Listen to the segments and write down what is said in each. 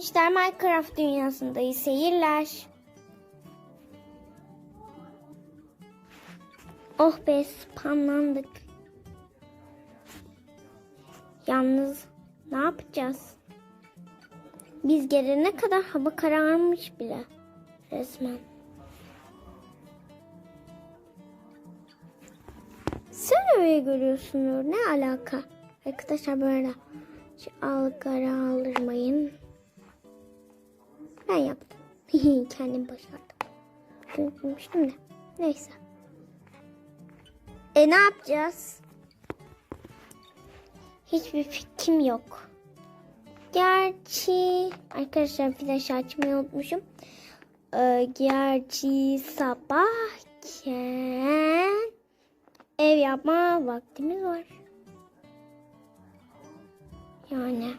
Minecraft dünyasındayız seyirler. Oh be spamlandık. Yalnız ne yapacağız? Biz gelene kadar hava kararmış bile. Resmen. Sen öyle görüyorsunuz. Ne alaka? Arkadaşlar böyle şu algara aldırmayın. Ben yaptım. Kendim başardım. Unutmuştum da. Neyse. E ne yapacağız? Hiçbir fikrim yok. Gerçi arkadaşlar flash açmayı unutmuşum. Ee, gerçi sabahken ev yapma vaktimiz var. Yani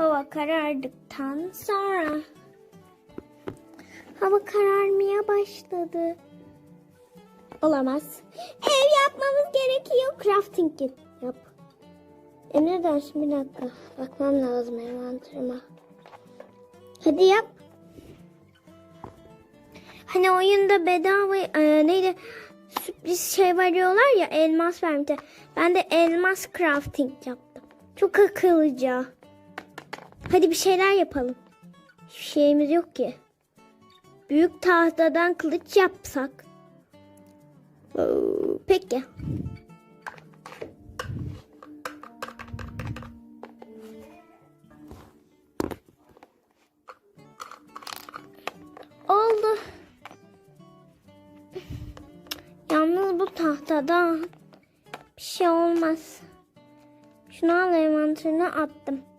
hava karardıktan sonra hava kararmaya başladı. Olamaz. Ev yapmamız gerekiyor. Crafting yap. Emre dersin bir dakika. Bakmam lazım envanterime. Hadi yap. Hani oyunda bedava e, neydi sürpriz şey veriyorlar ya elmas vermişti. Ben de elmas crafting yaptım. Çok akıllıca. Hadi bir şeyler yapalım. Hiçbir şeyimiz yok ki. Büyük tahtadan kılıç yapsak. Peki. Oldu. Yalnız bu tahtada bir şey olmaz. Şunu al envanterine attım.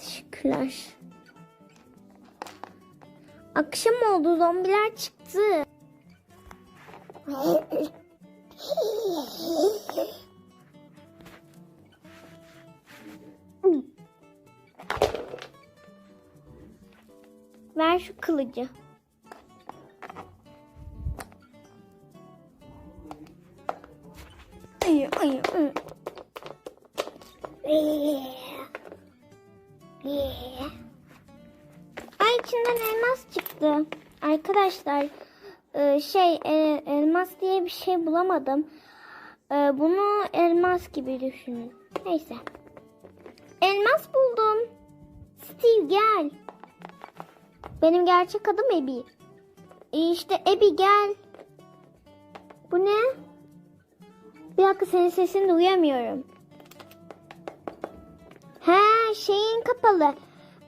Teşekkürler. Akşam oldu zombiler çıktı. Ver şu kılıcı. Ay, ay, ay. Ay içinden elmas çıktı. Arkadaşlar e, şey e, elmas diye bir şey bulamadım. E, Bunu elmas gibi düşünün. Neyse. Elmas buldum. Steve gel. Benim gerçek adım Ebi. İşte Ebi gel. Bu ne? Bir dakika senin sesini duyamıyorum. He şeyin kapalı.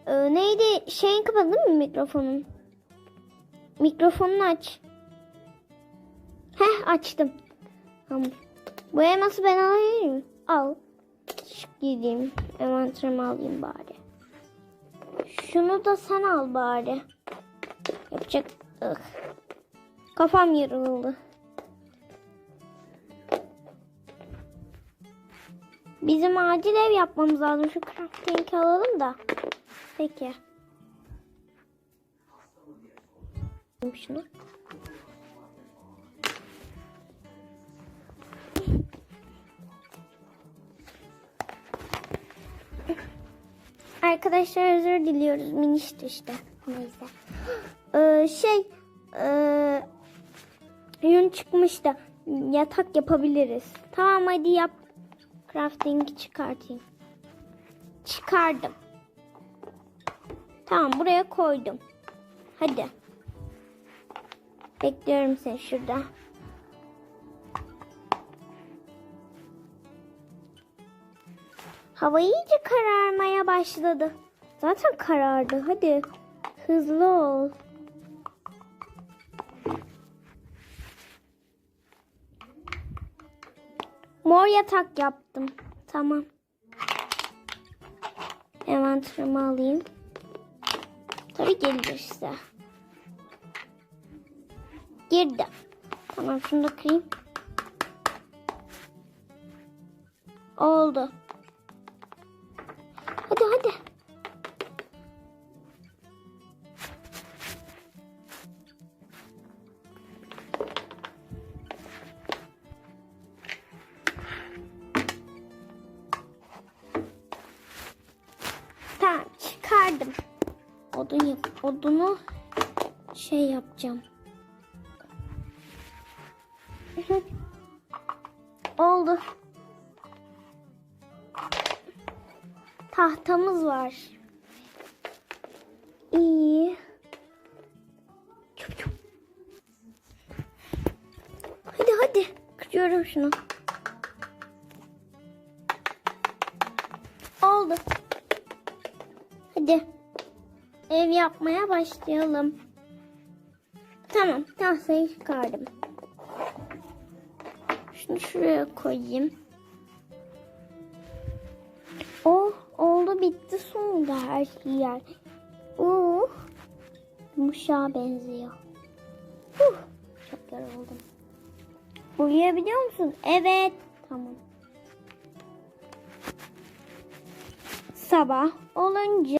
Ee, neydi? Şeyin kapalı değil mi mikrofonun? Mikrofonunu aç. Heh açtım. Tamam. Bu elması ben alayım. Al. Çık gideyim. Envanterimi alayım bari. Şunu da sen al bari. Yapacak. Ugh. Kafam yarıldı. Bizim acil ev yapmamız lazım. Şu crafting alalım da. Peki. Şunu. Arkadaşlar özür diliyoruz. Minişti işte. Neyse. Ee, şey ee, yün çıkmıştı. Yatak yapabiliriz. Tamam hadi yap. Crafting çıkartayım. Çıkardım. Tamam buraya koydum. Hadi. Bekliyorum seni şurada. Hava iyice kararmaya başladı. Zaten karardı. Hadi hızlı ol. Mor yatak yaptım. Tamam. Envanterimi alayım. Tabii gelirse. Girdi. Tamam şunu da kırayım. Oldu. Odun yap odunu şey yapacağım. Oldu. Tahtamız var. İyi. Hadi hadi. Kırıyorum şunu. Oldu. Hadi. Ev yapmaya başlayalım. Tamam. Tahtayı çıkardım. Şunu şuraya koyayım. Oh oldu bitti sonunda her yer. Uh, yumuşağa benziyor. Huh, çok yoruldum. Uyuyabiliyor musun? Evet. Tamam. Sabah olunca